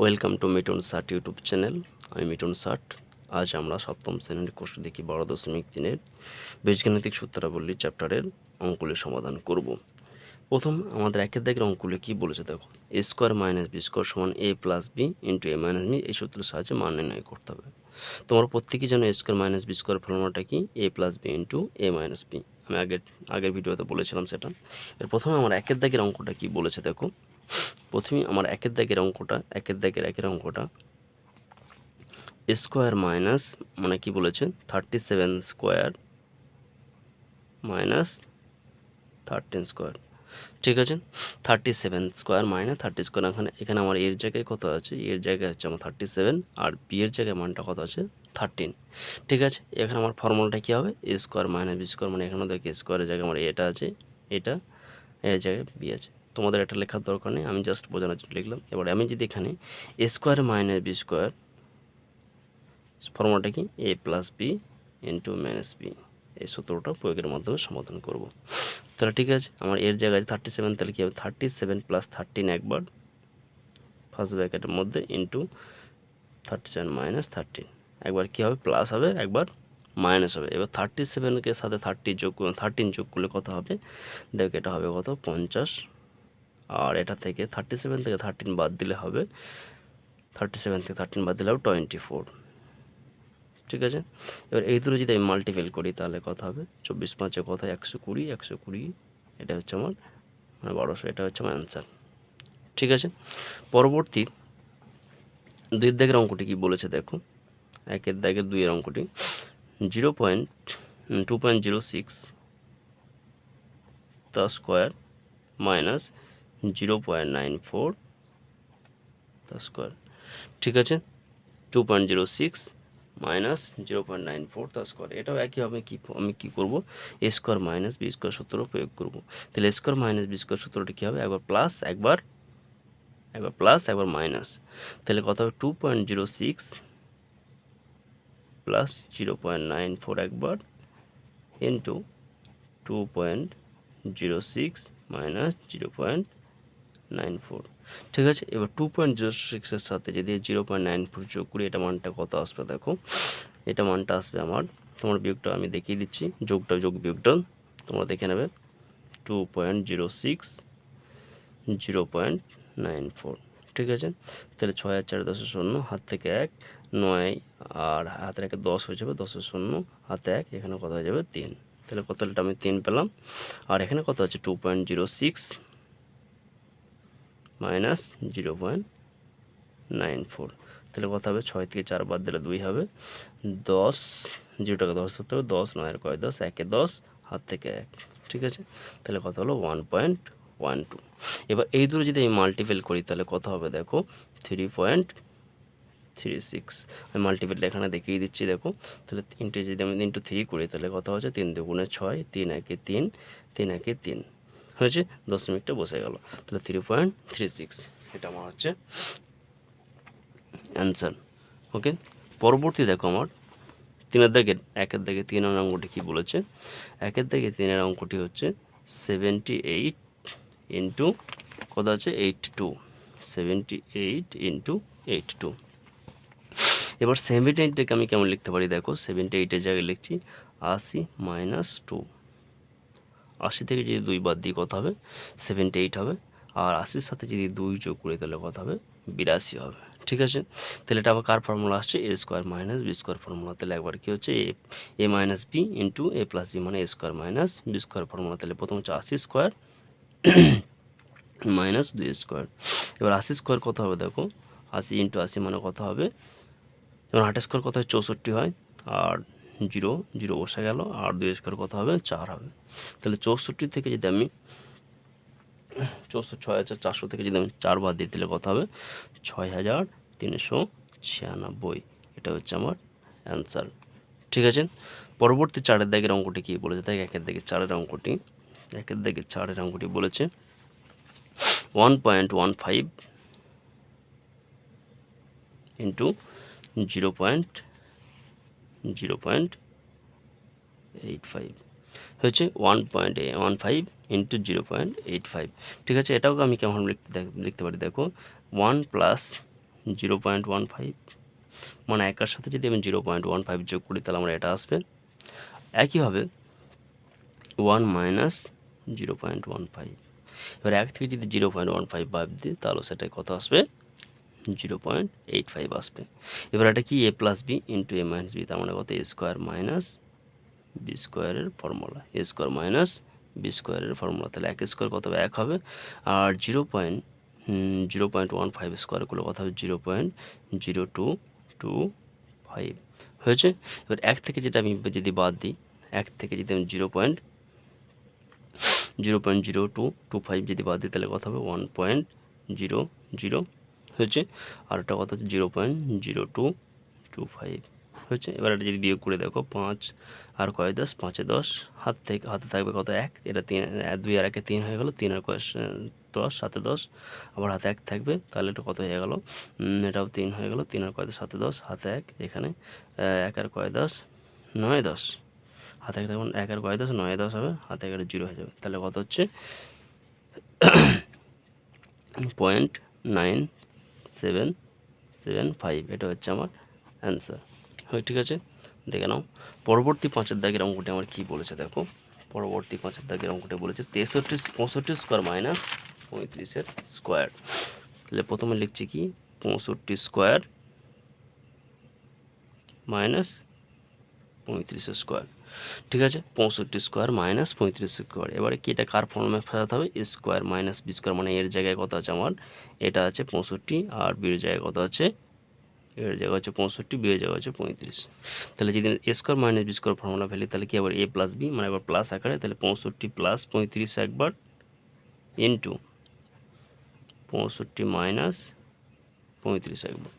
Welcome to Miton Sat YouTube channel. আমি মিটন সাট। আজ আমরা সপ্তম শ্রেণির কোর্স দেখি বারো দশমিক তিনের বীজগাণিতিক সূত্রাবলী চ্যাপ্টারের অঙ্কগুলি সমাধান করব। প্রথম, আমাদের একের দাগের অঙ্কুলে কী বলেছে দেখো। A square minus B square সমান A plus B into A minus B, এই সূত্রের সাহায্যে মান নির্ণয় করতে হবে। তোমার প্রত্যেকেই জানো A square minus B square ফর্মুলাটা কি? A plus B into A minus B. আমি আগের আগের ভিডিওতে বলেছিলাম সেটা। এর প্রথমে আমার একের দাগের অঙ্কটা কি বলেছে দেখো। প্রথমে আমার একের দাগের অঙ্কটা, একের দাগের একের অঙ্কটা। স্কোয়ার মাইনাস মানে কি বলেছে? Thirty seven square minus thirteen square. ঠিক আছে? Thirty seven square minus thirty square, এখানে এখানে আমার এর জায়গায় কত আছে? এর জায়গায় হচ্ছে আমার থার্টি সেভেন আর বি এর জায়গায় মানটা কত আছে? থার্টিন। ঠিক আছে? এখানে আমার ফর্মুলাটা কী হবে? A square minus B square মানে এখানেও দেখি স্কোয়ারের জায়গায় আমার এটা আছে, এটা, এর জায়গায় বি আছে। তোমাদের এটা লেখার দরকার নেই, আমি জাস্ট বোঝানোর জন্য লিখলাম। এবার আমি যদি এখানে A square minus B square ফর্মুলাটা কি? A plus B into minus B এই সূত্রটা প্রয়োগের মাধ্যমে সমাধান করব। তাহলে ঠিক আছে, আমার এর জায়গায় থার্টি সেভেন তাহলে কী হবে? থার্টি সেভেন প্লাস থার্টিন একবার ফার্স্ট ব্র্যাকেটের মধ্যে into thirty seven minus thirteen একবার কী হবে? প্লাস হবে, একবার মাইনাস হবে। এবার থার্টি সেভেনকে সাথে থার্টি যোগ থার্টিন যোগ করলে কত হবে? দেখ এটা হবে কত? পঞ্চাশ। আর এটা থেকে থার্টি সেভেন থেকে থার্টিন বাদ দিলে হবে। থার্টি সেভেন থেকে থার্টিন বাদ দিলে হবে টোয়েন্টি ফোর ঠিক আছে? এবার এই দুটো যদি আমি মাল্টিপেল করি, তাহলে কথা হবে? চব্বিশ পাঁচে কথা একশো কুড়ি একশো কুড়ি, এটা হচ্ছে আমার মানে বারোশো, এটা হচ্ছে আমার অ্যান্সার ঠিক আছে? পরবর্তী দুই দাগের অঙ্কটি কী বলেছে দেখো? একের দাগের দুইয়ের অঙ্কটি। Zero point two point zero six তা square minus zero point nine four তা স্কোয়ার ঠিক আছে? Two point zero six minus zero point nine four তা স্কোয়ার এটাও একইভাবে কী, আমি কী করব? A square minus B square সূত্র প্রয়োগ করব। তাহলে A square minus B square সূত্রটি কী হবে? একবার প্লাস একবার একবার প্লাস একবার মাইনাস তাহলে কত হবে? Two point zero six plus zero point nine four একবার into two point zero six minus zero point nine four. ঠিক আছে, এবার টু পয়েন্ট জিরো সিক্সের সাথে যদি জিরো পয়েন্ট নাইন ফোর যোগ করি, এটা মানটা কত আসবে দেখো? এটা মানটা আসবে আমার, তোমার বিয়োগটা আমি দেখিয়ে দিচ্ছি, যোগটা যোগ বিয়োগটা তোমরা দেখে নেবে two point zero six zero point nine four ঠিক আছে, তাহলে ছয় আর চার দশের শূন্য, হাত থেকে এক, নয় আর হাতের একে দশ হয়ে যাবে দশের শূন্য, হাতে এক, এখানে কত হয়ে যাবে? তিন। তাহলে কত লিটার আমি তিন পেলাম? আর এখানে কত আছে? Two point zero six minus zero point nine four. তাহলে কত হবে? ছয় থেকে চার বাদ দিলে দুই হবে। দশ, জিরো টাকা দশ হতে হবে দশ, নয়ের কয় দশ? একে দশ, হাত থেকে এক। ঠিক আছে? তাহলে কত হলো? One point one two. এবার এই দুটো যদি আমি মাল্টিপেল করি, তাহলে কত হবে দেখো? Three point three six. আমি মাল্টিপেলটা এখানে দেখিয়ে দিচ্ছি, দেখো। তাহলে তিনটে যদি আমি ইন্টু থ্রি করি, তাহলে কত হচ্ছে? তিন দুগুণে ছয়, তিন একে তিন তিন একে তিন। হয়েছে দশমিকটা বসে গেল। তাহলে থ্রি পয়েন্ট থ্রি সিক্স এটা আমার হচ্ছে অ্যান্সার ওকে পরবর্তী দেখো আমার, তিনের দাগে, একের দাগে তিনের অঙ্কটি কী বলেছে? একের দাগে তিনের অঙ্কটি হচ্ছে সেভেন্টি এইট ইন্টু কত আছে? Eight two seventy eight into eight two এবার সেভেন্টি এইটটাকে আমি কেমন লিখতে পারি? দেখো সেভেন্টি এইটের জায়গায় লিখছি, আশি মাইনাস টু আশি থেকে যদি দুই বাদ দিয়ে কত হবে সেভেন্টি এইট হবে। আর আশির সাথে যদি দুই যোগ করি তাহলে কত হবে, বিরাশি হবে। ঠিক আছে? তাহলে এটা আবার কার ফর্মুলা আসছে? A square minus B square formula তাহলে একবার কী হচ্ছে? A A minus B into A plus B মানে A square minus B square formula তাহলে প্রথম হচ্ছে আশি স্কোয়ার মাইনাস দুই স্কোয়ার এবার আশি স্কোয়ার কত হবে দেখো? আশি ইন্টু আশি মানে কত হবে? যেমন আট স্কোয়ার কত হয়? চৌষট্টি হয়। আর জিরো জিরো বসে গেল, আর দুই স্কোয়ার কত হবে? চার হবে। তাহলে চৌষট্টি থেকে যদি আমি, চৌষট্টি, ছয় হাজার চারশো থেকে যদি আমি চার বাদ দিই, তাহলে কত হবে? ছয় হাজার তিনশো ছিয়ানব্বই। এটা হচ্ছে আমার অ্যান্সার। ঠিক আছে? পরবর্তী চারের দাগের অঙ্কটি কী বলেছে? তাই একের দিকে চারের অঙ্কটি, একের দিকে চারের অঙ্কটি বলেছে। One point one five into zero point zero point eight five. হচ্ছে one point one five into zero point eight five. ঠিক আছে, এটাও আমি কেমন লিখতে পারি, দেখো, one plus zero point one five. মানে একার সাথে যদি আমি জিরো পয়েন্ট ওয়ান ফাইভ যোগ করি, তাহলে আমরা এটা আসবে। একইভাবে one minus zero point one five. এবার এক থেকে যদি জিরো পয়েন্ট ওয়ান ফাইভ বাদ দিই, তাহলে সেটাই কত আসবে? জিরো পয়েন্ট এইট ফাইভ আসবে। এবার এটা কি? A plus B into A minus B তার মানে কত? এ স্কোয়ার মাইনাস বি স্কোয়ারের formula A square minus B স্কোয়ারের ফর্মুলা তাহলে এক স্কোয়ার কত এক হবে। আর zero point zero point one five square করলে কত হবে? Zero point zero two two five. হয়েছে? এবার এক থেকে যেটা আমি যদি বাদ দিই, এক থেকে যদি আমি zero point zero point zero two two five যদি বাদ দিই, তাহলে কত হবে? ওয়ান পয়েন্ট জিরো জিরো হয়েছে। আর একটা কত হচ্ছে zero point zero two two five হয়েছে। এবার এটা যদি বিয়োগ করে দেখো, পাঁচ আর কয় দশ? পাঁচে দশ। হাত থেকে, হাতে থাকবে কত? এক। এটা তিন, দুই আর একে তিন হয়ে গেলো। তিন আর কয় দশ সাথে দশ। আবার হাতে এক থাকবে, তাহলে এটা কত হয়ে গেল? এটাও তিন হয়ে গেলো। তিন আর কয় দশ সাথে দশ। হাতে এক, এখানে এক আর কয় দশ, নয় দশ। হাতে এক থাকবে, এক আর কয় দশ, নয় দশ হবে। হাতে এক জিরো হয়ে যাবে। তাহলে কত হচ্ছে? Point nine seven seven five এটা হচ্ছে আমার অ্যান্সার হয় ঠিক আছে? দেখে নাও। পরবর্তী পাঁচের দাগের অঙ্কটি আমার কী বলেছে দেখো? পরবর্তী পাঁচের দাগের অঙ্কটি বলেছে তেষট্টি, পঁয়ষট্টি স্কোয়ার মাইনাস পঁয়ত্রিশের স্কোয়ার তাহলে প্রথমে লিখছি কি? পঁয়ষট্টি স্কোয়ার মাইনাস পঁয়ত্রিশের স্কোয়ার ঠিক আছে? পঁয়ষট্টি স্কোয়ার মাইনাস পঁয়ত্রিশ স্কোয়ার এবারে কি এটা কার ফর্মে ফেরাতে হবে? স্কোয়ার মাইনাস বি স্কোয়ার মানে এর জায়গায় কত আছে আমার? এটা আছে পঁয়ষট্টি আর বির জায়গায় কত আছে? এর জায়গা হচ্ছে পঁয়ষট্টি বি জায়গা হচ্ছে পঁয়ত্রিশ। তাহলে যদি square minus B square formula ফেলি, তাহলে কি আবার এ প্লাস বি মানে আবার প্লাস আকারে, তাহলে পঁয়ষট্টি প্লাস পঁয়ত্রিশ একবার ইন্টু পঁয়ষট্টি মাইনাস পঁয়ত্রিশ একবার।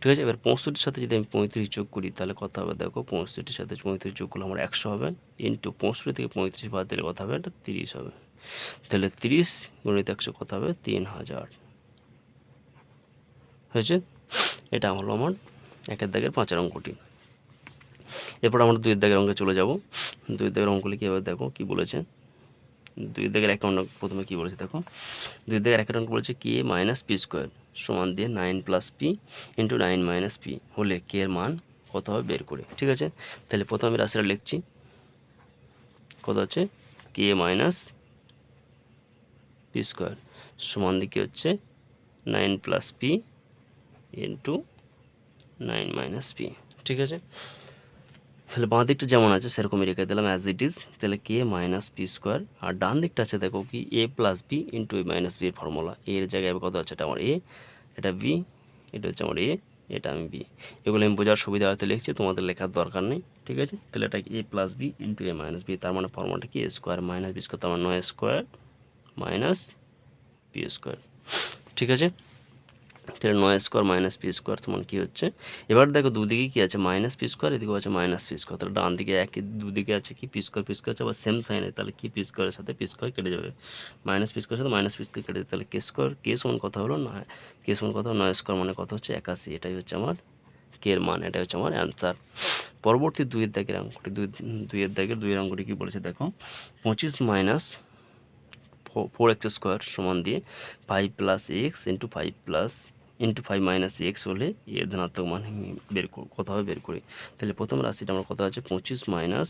ঠিক আছে? এবার পঁয়ষট্টির সাথে যদি আমি পঁয়ত্রিশ যোগ করি, তাহলে কথা হবে দেখো, পঁয়ষট্টির সাথে পঁয়ত্রিশ যোগ করলে আমার একশো হবে। ইন্টু পঁয়ষট্টি থেকে পঁয়ত্রিশ বাদ দিলে কথা হবে, এটা তিরিশ হবে। তাহলে তিরিশ গণিত একশো কথা হবে, তিন হাজার। হয়েছে? এটা হলো আমার একের দাগের পাঁচের অঙ্কটি এরপর আমরা দুই দাগের অঙ্কে চলে যাব। দুই দাগের অঙ্কগুলি কীভাবে দেখো, কী বলেছে? দুই দাগের অ্যাকাউন্ট প্রথমে কী বলেছে দেখো? দুই দাগের অঙ্ক বলেছে কে মাইনাস পি স্কোয়ার। সমান দিয়ে nine plus P into nine minus P হলে কে এর মান কত হবে? বের করে। ঠিক আছে? তাহলে প্রথমে আমি রাশিটা লিখছি। কত হচ্ছে? কে মাইনাস পি স্কোয়ার সমান দিকে হচ্ছে? Nine plus P into nine minus P ঠিক আছে? তাহলে বাঁ দিকটা যেমন আছে, সেরকমই রেখে দিলাম অ্যাজ ইট ইজ তাহলে কে মাইনাস পি স্কোয়ার আর ডান দিকটা আছে, দেখো কি A plus B into A minus B এর ফর্মুলা এর জায়গায় কত আছে, এটা আমার এ এটা বি এটা হচ্ছে আমার এ এটা আমি বি এগুলো আমি বোঝার সুবিধা হয়তো লিখছি, তোমাদের লেখার দরকার নেই, ঠিক আছে? তাহলে এটা A plus B into A minus B তার মানে ফর্মুলাটা কি? A square minus B square তার মানে নয় স্কোয়ার মাইনাস পি স্কোয়ার ঠিক আছে? তাহলে নয় স্কোয়ার মাইনাস পি স্কোয়ার সমান কী হচ্ছে? এবার দেখো দুদিকে কী আছে? মাইনাস পি স্কোয়ার, এদিকে আছে মাইনাস পি স্কোয়ার, তাহলে ডান দিকে একই, দুদিকে আছে কি? পি স্কোয়ার পি স্কোয়ার আছে, আবার সেম সাইনে তাহলে কি পি স্কোয়ারের সাথে পি স্কোয়ার কেটে যাবে? মাইনাস পি স্কোয়ারের সাথে মাইনাস পি স্কোয়ার কেটে যাবে, তাহলে কে স্কোয়ার, কে সমান কথা হলো না কে সমান কত নয় স্কোয়ার মানে কত হচ্ছে একাশি, এটাই হচ্ছে আমার কে এর মান, এটাই হচ্ছে আমার অ্যান্সার পরবর্তী দুইয়ের দাগের অঙ্কটি দুই, দুইয়ের দাগের দুইয়ের অঙ্কটি কী বলেছে? দেখো, পঁচিশ মাইনাস ফোর এক্স স্কোয়ার সমান দিয়ে five plus X into five plus into five minus X হলে এর ধনাত্মক মান বের কত হবে? বের করি। তাহলে প্রথম রাশিটা আমার কত আছে? পঁচিশ মাইনাস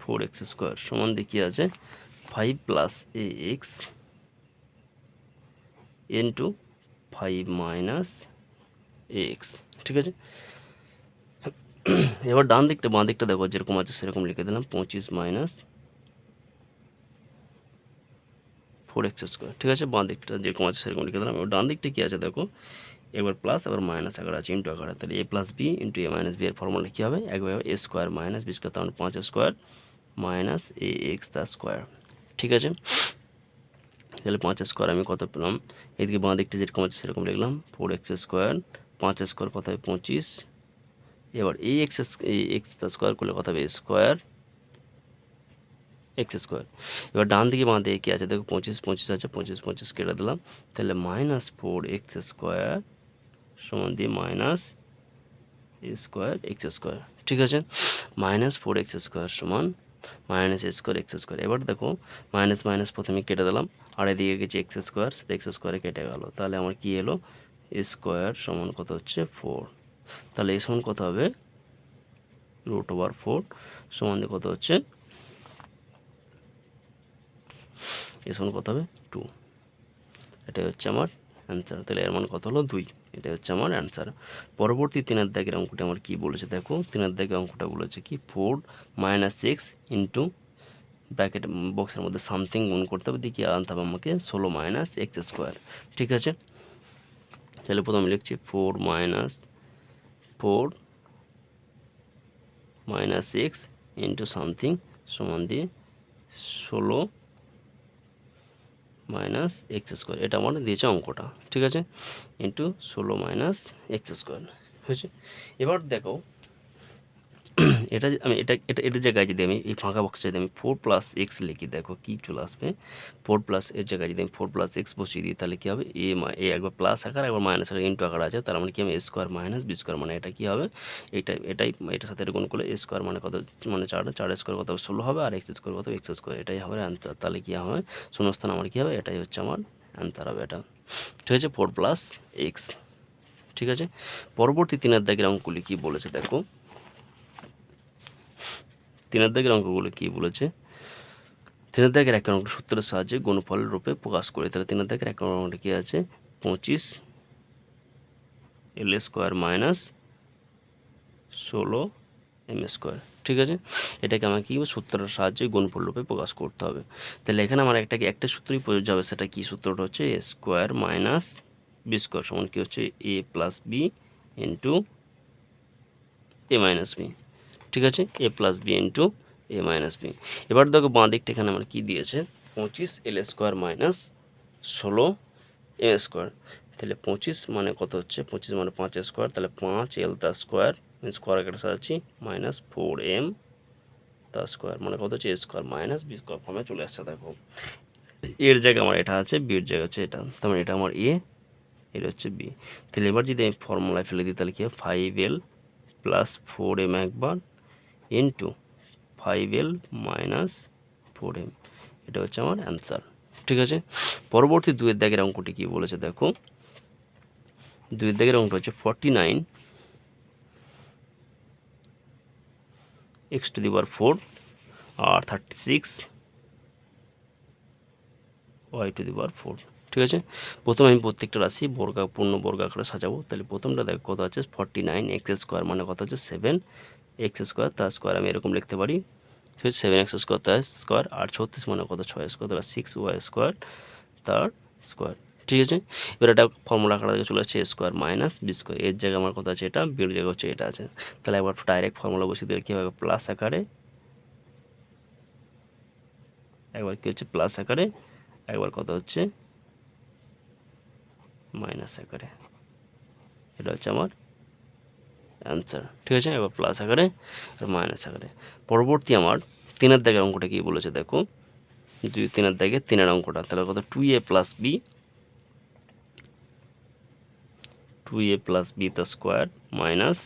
ফোর এক্স স্কোয়ার সমান দেখি আছে? Five plus A X into five minus X ঠিক আছে? এবার ডান দিকটা, বাঁ দিকটা দেখো, যেরকম আছে সেরকম লিখে দিলাম। পঁচিশ মাইনাস ফোর এক্স স্কোয়ার ঠিক আছে? বাঁ দিকটা যেরকম আছে সেরকম লিখে দিলাম। ডান দিকটা কী আছে দেখো? এবার প্লাস এবার মাইনাস আকার আছে ইন্টু আকার। তাহলে A plus B into A minus B এর ফর্মুলা কী হবে? একভাবে A square minus B square মানে পাঁচ স্কোয়ার মাইনাস এ এক্স তার স্কোয়ার ঠিক আছে? তাহলে পাঁচ স্কোয়ার আমি কত পেলাম? এদিকে বাঁ দিকটা যেরকম আছে সেরকম লিখলাম। ফোর এক্স স্কোয়ার পাঁচ স্কোয়ার কত হবে? পঁচিশ। এবার এই এক্স এই এক্স স্কোয়ার করলে কত হবে? স্কোয়ার এক্স স্কোয়ার এবার ডান দিকে বাঁ দিকে কী আছে? দেখো পঁচিশ পঁচিশ আছে, পঁচিশ পঁচিশ কেটে দিলাম। তাহলে মাইনাস ফোর এক্স স্কোয়ার সমান দিয়ে মাইনাস স্কোয়ার এক্স স্কোয়ার ঠিক আছে? মাইনাস ফোর এক্স স্কোয়ার সমান মাইনাস স্কোয়ার এক্স স্কোয়ার এবার দেখো মাইনাস মাইনাস প্রথমে কেটে দিলাম। আর এদিকে গেছে এক্স স্কোয়ার সেটা এক্স স্কোয়ারে কেটে গেল। তাহলে আমার কি এলো? স্কোয়ার সমান কত হচ্ছে? ফোর তাহলে এই সমান কত হবে? রুট ওভার ফোর সমান দিয়ে কত হচ্ছে? এ সমান কত হবে? টু এটাই হচ্ছে আমার অ্যান্সার তাহলে এর মান কত হলো? দুই। এটাই হচ্ছে আমার অ্যান্সার পরবর্তী তিনের দাগের অঙ্কটা আমার কী বলেছে দেখো? তিনের দাগের অঙ্কটা বলেছে কি? Four minus six into bracket বক্সের মধ্যে সামথিং গুণ করতে হবে। দেখি আনতে হবে আমাকে? ষোলো মাইনাস এক্স স্কোয়ার ঠিক আছে? তাহলে প্রথমে লিখছি four minus four minus six into something সমান দিয়ে ষোলো মাইনাস এক্স স্কোয়ার এটা আমার দিয়েছে অঙ্কটা, ঠিক আছে? ইন্টু ষোলো মাইনাস এক্স স্কোয়ার হয়েছে? এবার দেখো এটা আমি এটা এটা এটার জায়গায় যদি আমি এই ফাঁকা বক্সে যদি আমি ফোর প্লাস এক্স লিখি, দেখো কী চলে আসবে? ফোর প্লাস এর জায়গায় যদি আমি ফোর প্লাস এক্স বসিয়ে দিই, তাহলে কী হবে? এ এ একবার প্লাস আকার, একবার মাইনাস আকার ইন্টু আকার আছে। তার মানে কি আমি A square minus B square মানে এটা কী হবে? এইটা এটাই এটার সাথে এটা গুণ করলে এ স্কোয়ার মানে কত? মানে চার চার স্কোয়ার কত? ষোলো হবে। আর এক্স স্কোয়ার কত? এক্স স্কোয়ার এটাই হবে অ্যান্সার তাহলে কী হবে? শূন্যস্থান আমার কী হবে? এটাই হচ্ছে আমার অ্যান্সার হবে এটা। ঠিক আছে? ফোর প্লাস এক্স ঠিক আছে? পরবর্তী তিনের দাগের অঙ্কগুলি কী বলেছে, দেখো? তিনের অঙ্কগুলো কী বলেছে? তিনের দাগের এক অঙ্কটা সূত্রের সাহায্যে গুণফলের রূপে প্রকাশ করে। তাহলে তিনের দাগের এক অঙ্কটা কী আছে? পঁচিশ এল স্কোয়ার মাইনাস ষোলো এম স্কোয়ার। ঠিক আছে? এটাকে আমাকে কী সূত্রের সাহায্যে গুণফল রূপে প্রকাশ করতে হবে। তাহলে এখানে আমার একটা একটা সূত্রই প্রযোজ্য হবে। সেটা কী সূত্রটা হচ্ছে A square minus B square সমান কী হচ্ছে? A plus B into A minus B. ঠিক আছে? A plus B into A minus B এবার দেখো বাঁ দিকটা এখানে আমার কী দিয়েছে? পঁচিশ এল স্কোয়ার মাইনাস ষোলো এম স্কোয়ার তাহলে পঁচিশ মানে কত হচ্ছে? পঁচিশ মানে পাঁচ স্কোয়ার তাহলে পাঁচ এল তার স্কোয়ার স্কোয়ার কেটে সাজাচ্ছি মাইনাস ফোর এম তার স্কোয়ার মানে কত হচ্ছে? A square minus B square ফর্মে চলে আসছে, দেখো। এর জায়গায় আমার এটা আছে বির জায়গা হচ্ছে এটা। তার মানে এটা আমার এ এটা হচ্ছে বি তাহলে এবার যদি আমি ফর্মুলায় ফেলে দিই, তাহলে কি হবে? Five L plus four M একবার into five L minus four M এটা হচ্ছে আমার অ্যান্সার ঠিক আছে? পরবর্তী দুয়ের দাগের অঙ্কটি কী বলেছে দেখো? দুয়ের দাগের অঙ্কটা হচ্ছে forty nine X to the power four R thirty six Y to the power four ঠিক আছে? প্রথমে আমি প্রত্যেকটা রাশি বর্গা পূর্ণ বর্গ আকারে সাজাবো। তাহলে প্রথমটা দেখো কত আছে? ফর্টি নাইন এক্স স্কোয়ার মানে কত হচ্ছে সেভেন এক্স স্কোয়ার, তার স্কোয়ার আমি এরকম লিখতে পারি। সেভেন এক্স স্কোয়ার, তার স্কোয়ার, আর ছত্রিশ মানে কত? ছয় স্কোয়ার, তাহলে সিক্স ওয়াই স্কোয়ার, তার স্কোয়ার। ঠিক আছে? এবার এটা ফর্মুলা আকারে দিকে চলে আসছে স্কোয়ার মাইনাস বি স্কোয়ার। এর জায়গায় আমার কথা আছে? এটা বির জায়গা হচ্ছে এটা আছে। তাহলে একবার ডাইরেক্ট ফর্মুলা বসিয়ে দিলে কী হবে? প্লাস আকারে, একবার কী হচ্ছে? প্লাস আকারে, একবার কত হচ্ছে? মাইনাস আকারে। এটা হচ্ছে আমার অ্যান্সার ঠিক আছে? এবার প্লাস আকারে আর মাইনাস আকারে। পরবর্তী আমার তিনের দাগের অঙ্কটা কী বলেছে দেখো? দুই তিনের দাগে তিনের অঙ্কটা। তাহলে কত? Two A plus B two A plus B the square minus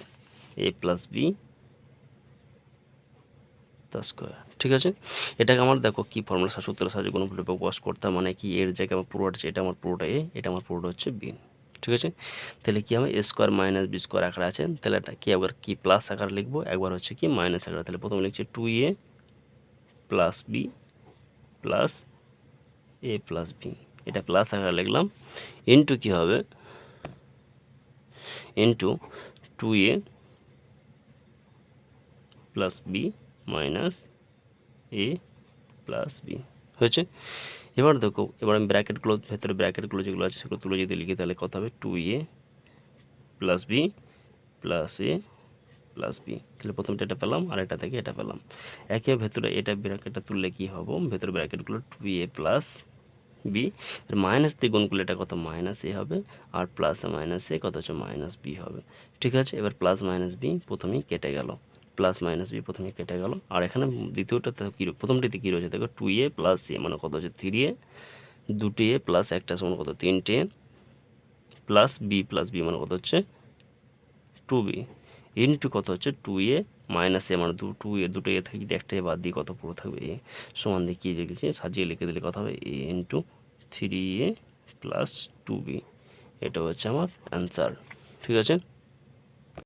A plus B square ঠিক আছে? এটাকে আমার দেখো কী ফর্মুলা সূত্রের সাহায্যে কোনো প্রকাশ করতে হয় মানে কি? এর জায়গায় আমার পুরোটা এটা আমার পুরোটা এ এটা আমার পুরোটা হচ্ছে বি ঠিক আছে? তাহলে কি হবে? A square minus B square আকারে আছে। তাহলে এটা কি? একবার কি প্লাস আকারে লিখব। একবার হচ্ছে কি মাইনাস আকারে। তাহলে প্রথমে লিখছি two A plus B plus A plus B এটা প্লাস আকারে লিখলাম। ইন্টু কী হবে? Into two A plus B minus A plus B হয়েছে। এবার দেখো, এবার আমি ব্র্যাকেটগুলো ভেতরে ব্র্যাকেটগুলো যেগুলো আছে সেগুলো তুলে যদি লিখি, তাহলে কত হবে? Two A plus B plus A plus B তাহলে প্রথমটা এটা পেলাম, আর এটা থেকে এটা পেলাম। একে ভেতরে এটা ব্র্যাকেটটা তুললে কী হবে? ভেতরে ব্র্যাকেটগুলো two A plus B minus দিয়ে গুণ করলে এটা কত? মাইনাস এ হবে, আর প্লাস মাইনাস এ কত হচ্ছে? মাইনাস বি হবে। ঠিক আছে, এবার প্লাস মাইনাস বি প্রথমেই কেটে গেল। প্লাস মাইনাস বি প্রথমে কেটে গেল। আর এখানে দ্বিতীয়টাতে কী প্রথমটিতে কী রয়েছে? দেখো টু এ প্লাস এ মানে কত হচ্ছে? থ্রি এ দুটি এ প্লাস একটা সমান কত? তিনটে প্লাস বি প্লাস বি মানে কত হচ্ছে? টু বি ইন্টু কত হচ্ছে? টু এ মাইনাস এ আমার দু টু এ দুটো এ থেকে একটা এ বাদ দিয়ে কত পুরো থাকবে? এ সমান দিয়ে কী লিখেছি সাজিয়ে লিখে দিলে কথা হবে? A into three A plus two B এটা হচ্ছে আমার অ্যান্সার ঠিক আছে?